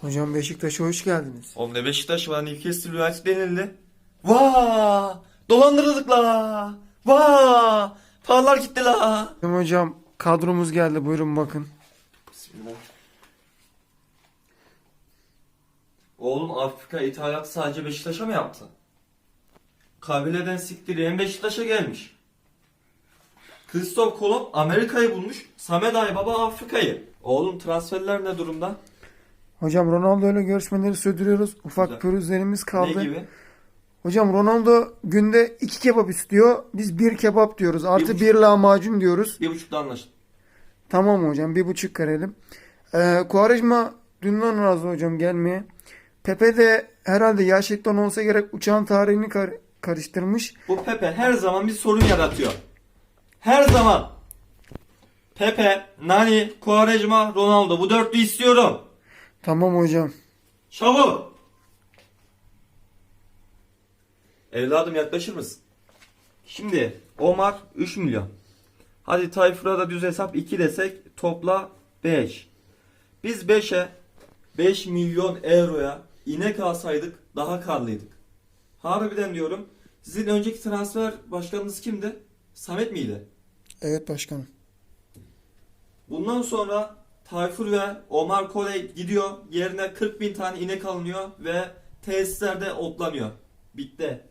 Hocam Beşiktaş'a hoş geldiniz. Oğlum ne Beşiktaş var Newcastle United denildi. Vaa! Dolandırıldık la! Vaa! Paralar gitti la! Hocam, hocam kadromuz geldi buyurun bakın. Bismillah. Oğlum Afrika ithalatı sadece Beşiktaş'a mı yaptı? Kabileden siktireyen Beşiktaş'a gelmiş. Christoph Kolomb Amerika'yı bulmuş. Samet Aybaba Afrika'yı. Oğlum transferler ne durumda? Hocam Ronaldo ile görüşmeleri sürdürüyoruz. Ufak Güzel. pürüzlerimiz kaldı. Ne gibi? Hocam Ronaldo günde iki kebap istiyor. Biz bir kebap diyoruz. Artı buçuk. bir lahmacun diyoruz. Bir buçukta anlaştık. Tamam hocam bir buçuk karelim. Ee, Quaresma dünden razı hocam gelmeye. Pepe de herhalde gerçekten olsa gerek uçağın tarihini kar- karıştırmış. Bu Pepe her zaman bir sorun yaratıyor. Her zaman. Pepe, Nani, Quaresma, Ronaldo bu dörtlü istiyorum. Tamam hocam. Çabuk. Evladım yaklaşır mısın? Şimdi Omar 3 milyon. Hadi Tayfur'a da düz hesap 2 desek topla 5. Biz 5'e 5 milyon euroya inek alsaydık daha karlıydık. Harbiden diyorum. Sizin önceki transfer başkanınız kimdi? Samet miydi? Evet başkanım. Bundan sonra Tayfur ve Omar Koley gidiyor. Yerine 40 bin tane inek alınıyor ve tesislerde otlanıyor. Bitti.